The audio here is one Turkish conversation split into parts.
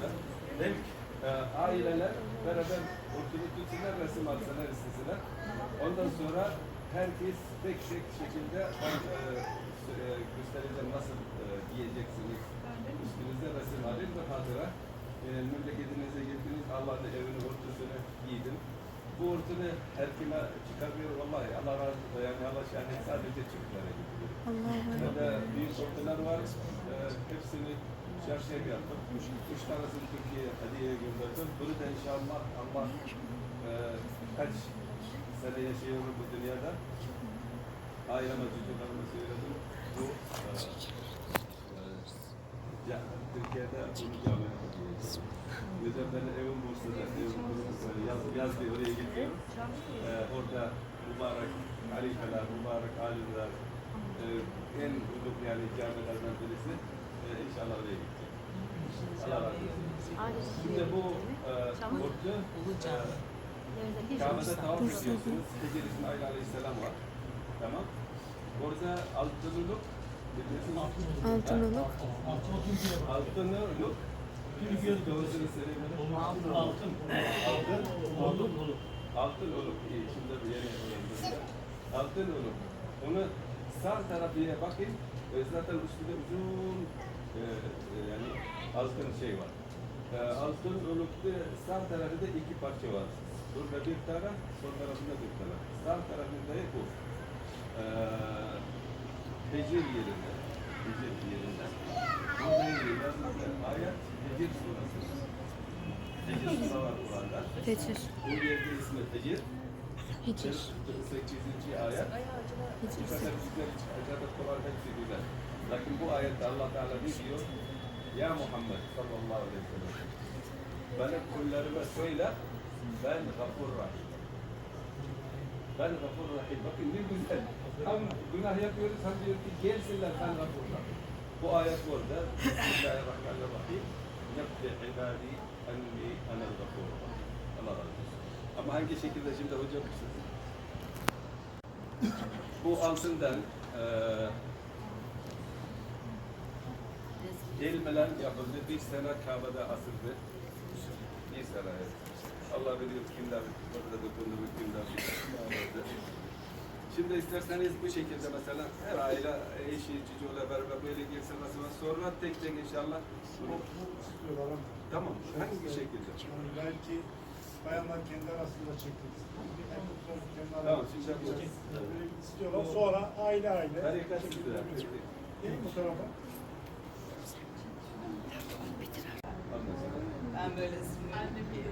arkadaşlar. Hem e, aileler beraber ortada tutsunlar, resim alsınlar, istesinler. Ondan sonra herkes tek tek şekilde ben e, e, göstereceğim nasıl e, giyeceksiniz. Üstünüzde resim alın ve hatıra. E, memleketinize gittiniz, Allah'ın evini, ortasını giydin. Bu ortunu her kime çıkarmıyor vallahi Allah razı olsun. Yani Allah şahit sadece Türklere gidiyor. Burada büyük ortalar var. Ee, hepsini çarşıya yaptım. Üç, üç tanesini Türkiye'ye hediye gönderdim. Bunu da inşallah Allah e, kaç sene yaşıyorum bu dünyada. Aileme, çocuklarıma söyledim. Bu e, e, Türkiye'de bunu yapacağız. Güzel benim evim Bursa'da, evim Bursa'da. Yaz, yaz diye oraya gidiyorum. Ee, orada mübarek halifeler, mübarek alimler, e, en uluk yani camilerden birisi. E, inşallah oraya gideceğim. Allah razı olsun. Şimdi bu e, orta e, Kabe'de tavaf ediyorsunuz. Hicr İsmail Aleyhisselam var. Tamam. Orada altın uluk biliyorsunuz. Altın oluk. Altın uluk Doğrusunu söyleyeyim. Altın. Altın. Altın oluk. İyi, şimdi bir yere. Altın oluk. Onu sağ tarafına bakın. e, Zaten üstünde uzun e, yani altın şey var. E, altın olukta sağ tarafında iki parça var. Burada bir taraf, sol tarafında bir taraf. Sağ tarafında bu. E, Hicr yerinde. Hicr yerinde. Burada yazılı ayet Hicr surası. Hicr surası var Kur'an'da. Fecir. Bu yerde ismi Hicr. Hicir. 48. ayet. Hicir. İstatistikler içeride Kur'an hepsi güzel. Lakin bu ayette Allah Teala ne diyor? Ya Muhammed sallallahu aleyhi ve sellem. Bana kullarıma söyle ben gafur rahim. Ben gafur rahim. Bakın ne güzel. Hem günah yapıyoruz hem diyor ki gelsinler ben gafur rahim. Bu ayet orada. Bismillahirrahmanirrahim. Nebbi ibadi enni enel gafur rahim. Allah razı olsun. Ama hangi şekilde şimdi hocam bu altından eee elmeler yapıldı. Bir sene Kabe'de asıldı. Bir sene. evet. Allah biliyor kimler burada dokundu, kimler yapıldı. Şimdi isterseniz bu şekilde mesela her aile eşi, çocuğuyla beraber böyle girsin mesela sonra tek tek inşallah tamam hangi şekilde? Belki bayanlar kendi arasında. Kendi Tamam şimdi böyle istiyorlar. Sonra aile aile. Harika güzel. Gelin bu tarafa. Ondan sonra Ben böyle Anne bir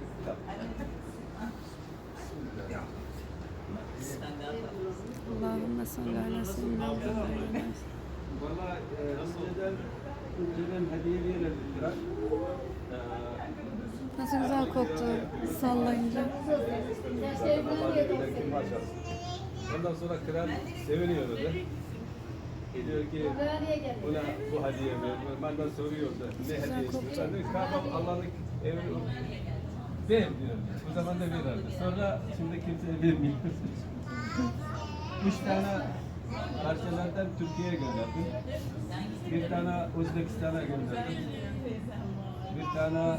Sen de anlat. Allahümme salli ala seyyidina Muhammed. Valla önceden, önceden hediye. E, Nasıl güzel koktu sallayınca. Ondan sonra kral seviniyordu da. Diyor ki buna bu hediye ver. Benden soruyordu. Ne hediye istiyorsan. Dedim, Kabe Allah'ın evini ver diyor. O zaman da verirdi. Sonra şimdi kimseye vermiyor. Üç tane parçalardan Türkiye'ye gönderdim. Bir tane Özbekistan'a gönderdim. Bir tane?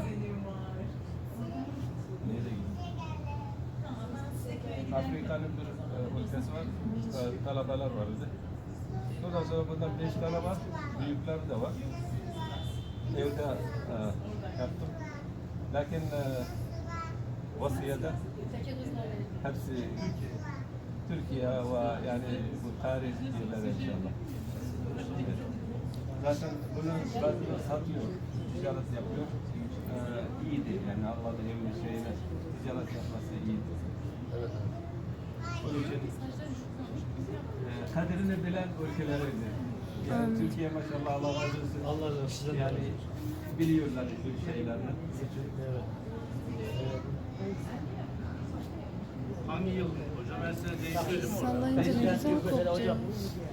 Afrika'nın bir e, ülkesi var. Talabalar vardı. Ondan sonra bundan beş tane var. Büyükler de var. Evde e, yaptım. Lakin e, vasiyede hepsi Türkiye ve yani bu tarih yerleri inşallah. Zaten bunu bazıları satıyor, ticaret yapıyor. Ee, iyiydi yani Allah'ın evini şeyine ticaret yapması iyiydi. Evet. Onun için kadrini bilen ülkeleriydi. Yani Türkiye maşallah Allah razı olsun. Allah razı olsun. Yani biliyorlar bu şeylerini. Evet. Hangi yıl hocam? Ben size değiştirdim orada. Sallayınca ne güzel Mesela koktu. hocam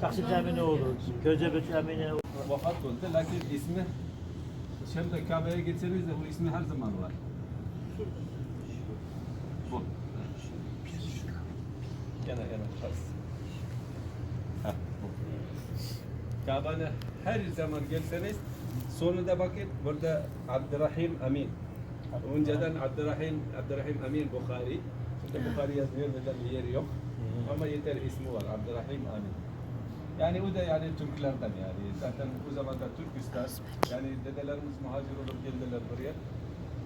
Taksim Eminoğlu, Gözebek Emine Vefat oldu. Lakin ismi şimdi Kabe'ye gitseniz de bu ismi her zaman var. Bu. Yana yana kas. Ha, bu. Kabe'ne her zaman gelseniz Sonunda bakın burada Abdurrahim Amin. Önceden Abdurrahim, Abdurrahim Amin Bukhari. Şimdi Bukhari yazmıyor neden bir yeri yok. Ama yeter ismi var Abdurrahim Amin. Yani o da yani Türklerden yani. Zaten o zaman da Türkistan. Yani dedelerimiz muhacir olup geldiler buraya.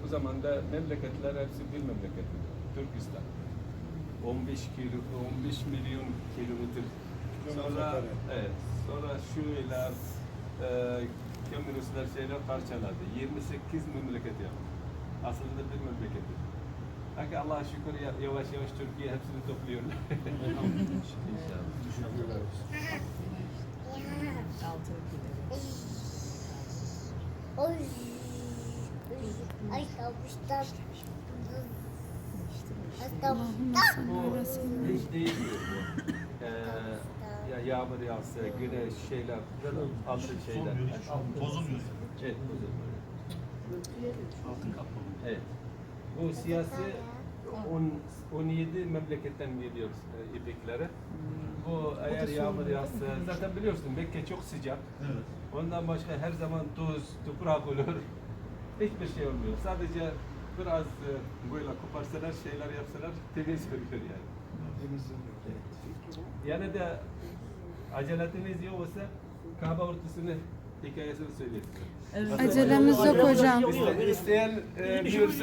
O zaman da memleketler hepsi bir memleket. Türkistan. 15 kilo, 15 milyon kilometre. Sonra, evet, sonra şuyla e, komünistler şeyler parçaladı. 28 memleket yaptı. Aslında bir memleket. Lakin Allah'a şükür ya- yavaş yavaş Türkiye hepsini topluyorlar. İnşallah. Altın kilo. Oy. Ay kalmışlar. Ay seyyidina. hiç değişmiyor bu. Ya yağmur yağsa, güneş şeyler, böyle altın şeyler. Bozulmuyor. Evet, bozulmuyor. Evet. Bu siyasi 10, 17 memleketten geliyor e, ipeklere. Bu eğer yağmur yağsa, zaten biliyorsun Mekke çok sıcak. Evet. Ondan başka her zaman tuz, toprak olur. Hiçbir şey olmuyor. Sadece biraz e, böyle koparsalar, şeyler yapsalar temiz oluyor yani. Yani de aceletiniz yoksa Kabe ortasını hikayesini söyleyeyim. Evet. Acelemiz yok hocam. İste- İsteyen e, diyorsa